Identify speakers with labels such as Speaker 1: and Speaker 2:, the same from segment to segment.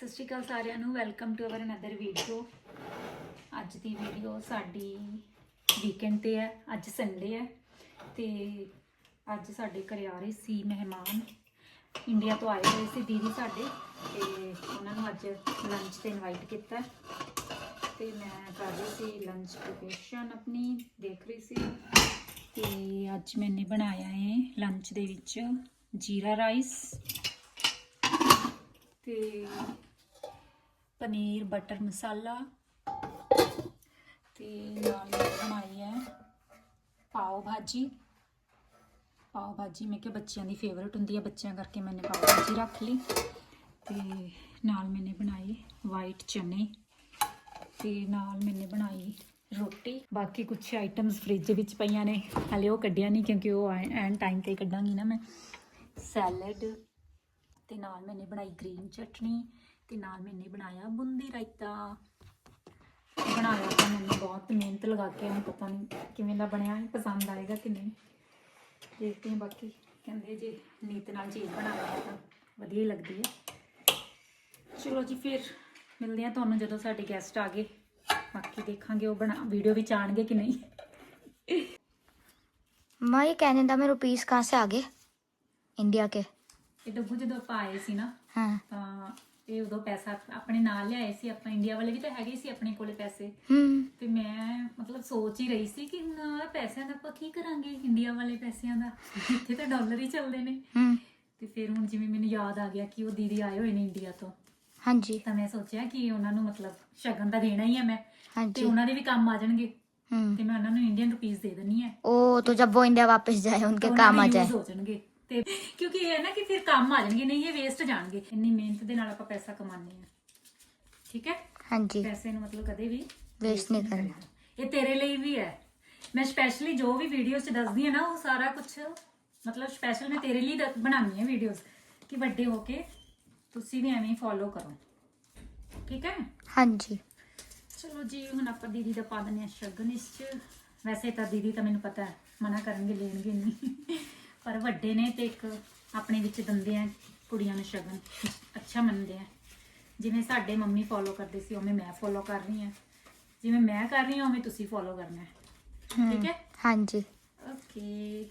Speaker 1: ਸਤਿ ਸ਼੍ਰੀ ਅਕਾਲ ਸਾਰਿਆਂ ਨੂੰ welcome to our another video ਅੱਜ ਦੀ ਵੀਡੀਓ ਸਾਡੀ ਵੀਕਐਂਡ ਤੇ ਹੈ, ਅੱਜ ਸੰਡੇ ਹੈ ਤੇ ਅੱਜ ਸਾਡੇ ਘਰੇ ਆ ਰਹੇ ਸੀ ਮਹਿਮਾਨ। ਇੰਡੀਆ ਤੋਂ ਆਏ ਹੋਏ ਸੀ ਦੀਦੀ ਸਾਡੇ ਤੇ ਉਹਨਾਂ ਨੂੰ ਅੱਜ ਲੰਚ ਤੇ ਇਨਵਾਈਟ ਕੀਤਾ ਤੇ ਮੈਂ ਕਰ ਰਹੀ ਸੀ ਲੰਚ ਪ੍ਰੀਪਰੇਸ਼ਨ ਆਪਣੀ, ਦੇਖ ਰਹੀ ਸੀ। ਤੇ ਅੱਜ ਮੈਨੇ ਬਣਾਇਆ ਹੈ ਲੰਚ ਦੇ ਵਿੱਚ ਜੀਰਾ ਰਾਈਸ ਤੇ ਪਨੀਰ, ਬਟਰ ਮਸਾਲਾ ਤੇ ਨਾਲ ਬਣਾਈ ਹੈ ਪਾਓ ਭਾਜੀ। ਪਾਓ ਭਾਜੀ, ਮੈਂ ਕਿ ਬੱਚਿਆਂ ਦੀ ਫੇਵਰਿਟ ਹੁੰਦੀ ਹੈ, ਬੱਚਿਆਂ ਕਰਕੇ ਮੈਨੇ ਪਾਓ ਭਾਜੀ ਰੱਖ ਲਈ। ਤੇ ਨਾਲ ਮੈਨੇ ਬਣਾਈ ਵਾਈਟ ਚਨੇ ਤੇ ਨਾਲ ਮੈਨੇ ਬਣਾਈ ਰੋਟੀ। ਬਾਕੀ ਕੁਝ ਆਈਟਮਸ ਫ੍ਰਿਜ ਵਿੱਚ ਪਈਆਂ ਨੇ। ਹਲੇ ਉਹ ਕੱਢਿਆ ਨਹੀਂ ਕਿਉਂਕਿ ਉਹ ਐਨ ਟਾਈਮ ਤੇ ਕੱਢਾਂਗੀ ਨਾ ਮੈਂ। ਸੈਲਡ ਤੇ ਨਾਲ ਮੈਨੇ ਬਣਾਈ ਗ੍ਰੀਨ ਚਟਨੀ ਤੇ ਨਾਲ ਮੈਨੇ ਬਣਾਇਆ ਬੁੰਦੀ ਰਾਇਤਾ। ਬਣਾਇਆ ਤਾਂ ਮੈਨੂੰ ਬਹੁਤ ਮਿਹਨਤ ਲਗਾ ਕੇ ਹੁਣ ਪਤਾ ਨਹੀਂ ਕਿਵੇਂ ਦਾ ਬਣਿਆ ਹੈ ਪਸੰਦ ਆਏਗਾ ਕਿ ਨਹੀਂ। ਦੇਖਦੇ ਹਾਂ ਬਾਕੀ ਕਹਿੰਦੇ ਜੇ ਨੀਤ ਨਾਲ ਚੀਜ਼ ਬਣਾਵਾਂਗੇ ਤਾਂ ਵਧੀਆ ਲੱਗਦੀ ਹੈ। ਚਲੋ ਜੀ ਫਿਰ ਮਿਲਦੇ ਹਾਂ ਤੁਹਾਨੂੰ ਜਦੋਂ ਸਾਡੇ ਗੈਸਟ ਆ ਗਏ। ਬਾਕੀ ਦੇਖਾਂਗੇ ਉਹ ਬਣਾ ਵੀਡੀਓ ਵਿੱਚ ਆਣਗੇ ਕਿ ਨਹੀਂ।
Speaker 2: ਮੈਂ ਇਹ ਕੈਨੇਡਾ ਮੇ ਰੁਪੀਸ ਕਹਾਂ ਸੇ ਆ ਗਏ? ਇੰਡੀਆ ਕੇ।
Speaker 1: ਇਹ ਡੱਬੂ ਜਦੋਂ ਆਪਾਂ ਆਏ ਸੀ ਨਾ
Speaker 2: ਹਾਂ।
Speaker 1: ਤਾਂ ਇਹ ਉਦੋਂ ਪੈਸਾ ਆਪਣੇ ਨਾਲ ਲਿਆਏ ਸੀ ਆਪਾਂ ਇੰਡੀਆ ਵਾਲੇ ਵੀ ਤਾਂ ਹੈਗੇ ਸੀ ਆਪਣੇ ਕੋਲੇ ਪੈਸੇ
Speaker 2: हम्म
Speaker 1: ਤੇ ਮੈਂ ਮਤਲਬ ਸੋਚ ਹੀ ਰਹੀ ਸੀ ਕਿ ਹੁਣ ਆਹ ਪੈਸਿਆਂ ਦਾ ਆਪਾਂ ਕੀ ਕਰਾਂਗੇ ਇੰਡੀਆ ਵਾਲੇ ਪੈਸਿਆਂ ਦਾ ਇੱਥੇ ਤਾਂ ਡਾਲਰ ਹੀ ਚੱਲਦੇ ਨੇ
Speaker 2: हम्म
Speaker 1: ਤੇ ਫਿਰ ਹੁਣ ਜਿਵੇਂ ਮੈਨੂੰ ਯਾਦ ਆ ਗਿਆ ਕਿ ਉਹ ਦੀਦੀ ਆਏ ਹੋਏ ਨੇ ਇੰਡੀਆ ਤੋਂ
Speaker 2: हाँ जी
Speaker 1: ਤਾਂ ਮੈਂ ਸੋਚਿਆ ਕਿ ਉਹਨਾਂ ਨੂੰ ਮਤਲਬ ਸ਼ਗਨ ਤਾਂ ਦੇਣਾ ਹੀ ਹੈ ਮੈਂ
Speaker 2: हाँ
Speaker 1: ਤੇ
Speaker 2: जी
Speaker 1: ਉਹਨਾਂ ਦੇ ਵੀ ਕੰਮ ਆ ਜਾਣਗੇ
Speaker 2: हम्म
Speaker 1: ਤੇ ਮੈਂ ਉਹਨਾਂ ਨੂੰ ਇੰਡੀਅਨ ਰੁਪੀਸ ਦੇ ਦੇਣੀ ਹੈ
Speaker 2: ओ तो जब वो इंडिया वापस जाए उनके
Speaker 1: ਤਾਂ
Speaker 2: काम आ
Speaker 1: ਉਹਨਾਂ ਦੇ
Speaker 2: जाए
Speaker 1: use ਹੋ ਜਾਣਗੇ ਤੇ ਕਿਉਂਕਿ ਇਹ ਹੈ ਨਾ ਕਿ ਫਿਰ ਕੰਮ ਆ ਜਾਣਗੇ ਨਹੀਂ ਇਹ ਵੇਸਟ ਜਾਣਗੇ। ਇੰਨੀ ਮਿਹਨਤ ਦੇ ਨਾਲ ਆਪਾਂ ਪੈਸਾ ਕਮਾਉਂਦੇ ਆ ਠੀਕ ਹੈ?
Speaker 2: ਹਾਂਜੀ।
Speaker 1: ਪੈਸੇ ਨੂੰ ਮਤਲਬ ਕਦੇ ਵੀ
Speaker 2: ਵੇਸਟ ਨਹੀਂ
Speaker 1: ਕਰਨਾ। ਇਹ ਤੇਰੇ ਲਈ ਵੀ ਹੈ। ਮੈਂ ਸਪੈਸ਼ਲੀ ਜੋ ਵੀ ਵੀਡੀਓਸ 'ਚ ਦੱਸਦੀ ਆ ਨਾ ਉਹ ਸਾਰਾ ਕੁਝ ਮਤਲਬ ਸਪੈਸ਼ਲ ਮੈਂ ਤੇਰੇ ਲਈ ਬਣਾਉਂਦੀ ਹੈ ਵੀਡੀਓਸ ਕਿ ਵੱਡੇ ਹੋ ਕੇ ਤੁਸੀਂ ਵੀ ਐਵੇਂ ਫੋਲੋ ਕਰੋ। ਠੀਕ ਹੈ?
Speaker 2: ਹਾਂਜੀ।
Speaker 1: ਚਲੋ ਜੀ ਹੁਣ ਆਪਾਂ ਦੀਦੀ ਦਾ ਪਾ ਦਨੇ ਸ਼ਗਨ ਇਸ 'ਚ। ਵੈਸੇ ਤਾਂ ਦੀਦੀ ਤਾਂ ਮੈਨੂੰ ਪਤਾ ਹੈ ਮਨਾ ਕਰਨਗੇ ਲੈਣਗੇ ਨਹੀਂ। ਪਰ ਵੱਡੇ ਨੇ ਤੇ ਇੱਕ ਆਪਣੇ ਵਿੱਚ ਦਿੰਦੇ ਆ ਕੁੜੀਆਂ ਨੂੰ ਸ਼ਗਨ। ਅੱਛਾ ਮੰਨਦੇ ਆ। ਜਿਵੇਂ ਸਾਡੇ ਮੰਮੀ ਫੋਲੋ ਕਰਦੇ ਸੀ ਉਵੇਂ ਮੈਂ ਫੋਲੋ ਕਰ ਰਹੀ ਹਾਂ ਜਿਵੇਂ ਮੈਂ ਕਰ ਰਹੀ ਹਾਂ ਉਵੇਂ ਤੁਸੀਂ ਫੋਲੋ ਕਰਨਾ ਹੈ। ਠੀਕ ਹੈ?
Speaker 2: जी
Speaker 1: ਓਕੇ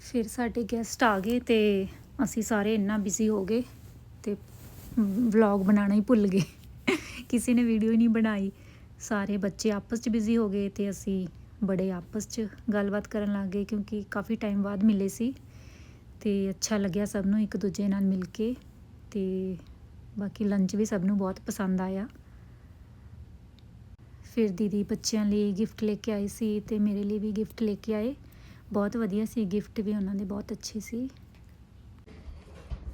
Speaker 1: ਫਿਰ ਸਾਡੇ ਗੈਸਟ ਆ ਗਏ ਤੇ ਅਸੀਂ ਸਾਰੇ ਇੰਨਾ ਬਿਜ਼ੀ ਹੋ ਗਏ ਤੇ ਵਲੌਗ ਬਣਾਉਣਾ ਹੀ ਭੁੱਲ ਗਏ। ਕਿਸੇ ਨੇ ਵੀਡੀਓ ਹੀ ਨਹੀਂ ਬਣਾਈ। ਸਾਰੇ ਬੱਚੇ ਆਪਸ 'ਚ ਬਿਜ਼ੀ ਹੋ ਗਏ ਤੇ ਅਸੀਂ ਬੜੇ ਆਪਸ 'ਚ ਗੱਲਬਾਤ ਕਰਨ ਲੱਗ ਗਏ ਕਿਉਂਕਿ ਕਾਫੀ ਟਾਈਮ ਬਾਅਦ ਮਿਲੇ ਸੀ ਤੇ ਅੱਛਾ ਲੱਗਿਆ ਸਭ ਨੂੰ ਇੱਕ ਦੂਜੇ ਨਾਲ ਮਿਲ ਕੇ ਤੇ ਬਾਕੀ ਲੰਚ ਵੀ ਸਭ ਨੂੰ ਬਹੁਤ ਪਸੰਦ ਆਇਆ। ਫਿਰ ਦੀਦੀ ਬੱਚਿਆਂ ਲਈ ਗਿਫਟ ਲੈ ਕੇ ਆਈ ਸੀ ਤੇ ਮੇਰੇ ਲਈ ਵੀ ਗਿਫਟ ਲੈ ਕੇ ਆਏ। ਬਹੁਤ ਵਧੀਆ ਸੀ ਗਿਫਟ ਵੀ ਉਹਨਾਂ ਦੇ ਬਹੁਤ ਅੱਛੇ ਸੀ।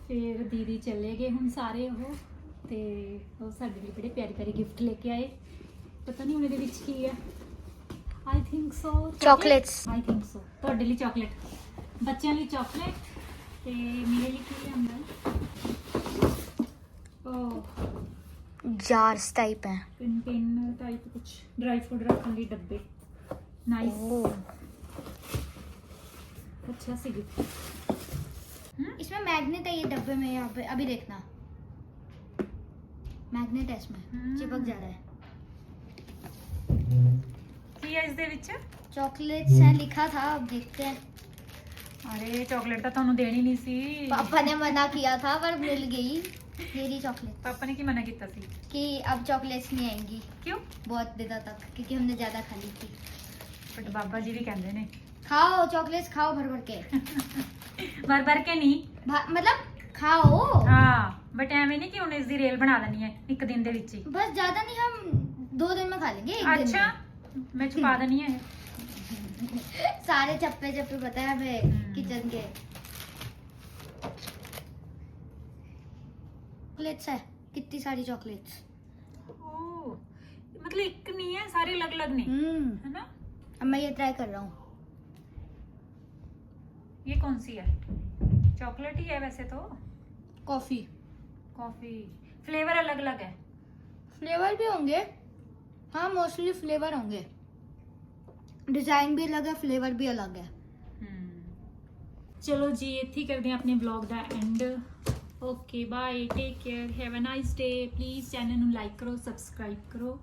Speaker 1: ਫਿਰ ਦੀਦੀ ਚਲੇ ਗਏ ਹੁਣ ਸਾਰੇ ਉਹ ਤੇ ਉਹ ਸਾਡੇ ਲਈ ਬੜੇ ਪਿਆਰੇ ਪਿਆਰੇ ਗਿਫਟ ਲੈ ਕੇ ਆਏ। ਪਤਾ ਨਹੀਂ ਉਹਨਾਂ ਦੇ ਵਿੱਚ ਕੀ ਹੈ I think so
Speaker 2: Chocolates.
Speaker 1: I think so ਤੁਹਾਡੇ ਲਈ ਚਾਕਲੇਟ ਬੱਚਿਆਂ ਲਈ ਚਾਕਲੇਟ ਤੇ ਮੇਰੇ ਲਈ ਕੀ ਲਿਆਂਦਾ ਉਹ
Speaker 2: जार्स टाइप है
Speaker 1: ਪਿੰਨ ਪਿੰਨ ਟਾਈਪ ਕੁਝ ਡਰਾਈ ਫਰੂਟ ਰੱਖਣ ਲਈ ਡੱਬੇ ਨਾਈਸ
Speaker 2: ओह
Speaker 1: अच्छा सी गिफ्ट
Speaker 2: इसमें मैग्नेट है ये डब्बे में यहाँ पे अभी देखना मैग्नेट है इसमें
Speaker 1: हम्म।
Speaker 2: चिपक जा रहा है
Speaker 1: ਕੀ ਹੈ ਇਸ ਦੇ ਵਿੱਚ
Speaker 2: चॉकलेट्स है लिखा था अब देखते हैं
Speaker 1: ਅਰੇ ਚਾਕਲੇਟ ਤਾਂ ਤੁਹਾਨੂੰ ਦੇਣੀ ਨਹੀਂ ਸੀ
Speaker 2: पापा ने मना किया था पर मिल गई मेरी चॉकलेट
Speaker 1: ਪਾਪਾ ਨੇ ਕੀ ਮਨਾ ਕੀਤਾ ਸੀ
Speaker 2: कि अब चॉकलेट्स नहीं आएंगी
Speaker 1: ਕਿਉਂ
Speaker 2: बहुत दिनों तक क्योंकि हमने ज्यादा खा ली थी
Speaker 1: ਬਟ ਬਾਬਾ ਜੀ ਵੀ ਕਹਿੰਦੇ ਨੇ
Speaker 2: खाओ चॉकलेट्स खाओ भर भर के
Speaker 1: ਵਰ ਵਰ ਕੇ ਨਹੀਂ
Speaker 2: भा- मतलब खाओ
Speaker 1: ਹਾਂ ਬਟ ਐਵੇਂ ਨਹੀਂ ਕਿ ਹੁਣ ਇਸ ਦੀ ਰੇਲ ਬਣਾ ਲੈਣੀ ਹੈ ਇੱਕ ਦਿਨ ਦੇ ਵਿੱਚ ਹੀ
Speaker 2: बस ज्यादा नहीं हम दो दिन में खा लेंगे एक दिन
Speaker 1: ਅੱਛਾ ਮੈਂ मैं छुपा देनी
Speaker 2: है। सारे चप्पे चप्पे पता है हमें
Speaker 1: हम्म।
Speaker 2: किचन के। चॉकलेट्स है कितनी सारी चॉकलेट्स
Speaker 1: मतलब एक नहीं है सारे अलग अलग नहीं
Speaker 2: हम्म।
Speaker 1: है ना?
Speaker 2: अब मैं ये ट्राई कर रहा हूँ।
Speaker 1: ये कौन सी है? चॉकलेट ही है वैसे तो।
Speaker 2: कॉफ़ी
Speaker 1: कॉफ़ी फ्लेवर अलग अलग है।
Speaker 2: फ्लेवर भी होंगे। हाँ मोस्टली फ्लेवर होंगे डिजाइन भी अलग है फ्लेवर भी अलग है
Speaker 1: ਚਲੋ ਜੀ ਇੱਥੇ ਹੀ ਕਰਦੇ ਹਾਂ ਆਪਣੇ vlog the end okay bye take care have a nice day please channel ਨੂੰ ਲਾਈਕ ਕਰੋ ਸਬਸਕ੍ਰਾਈਬ ਕਰੋ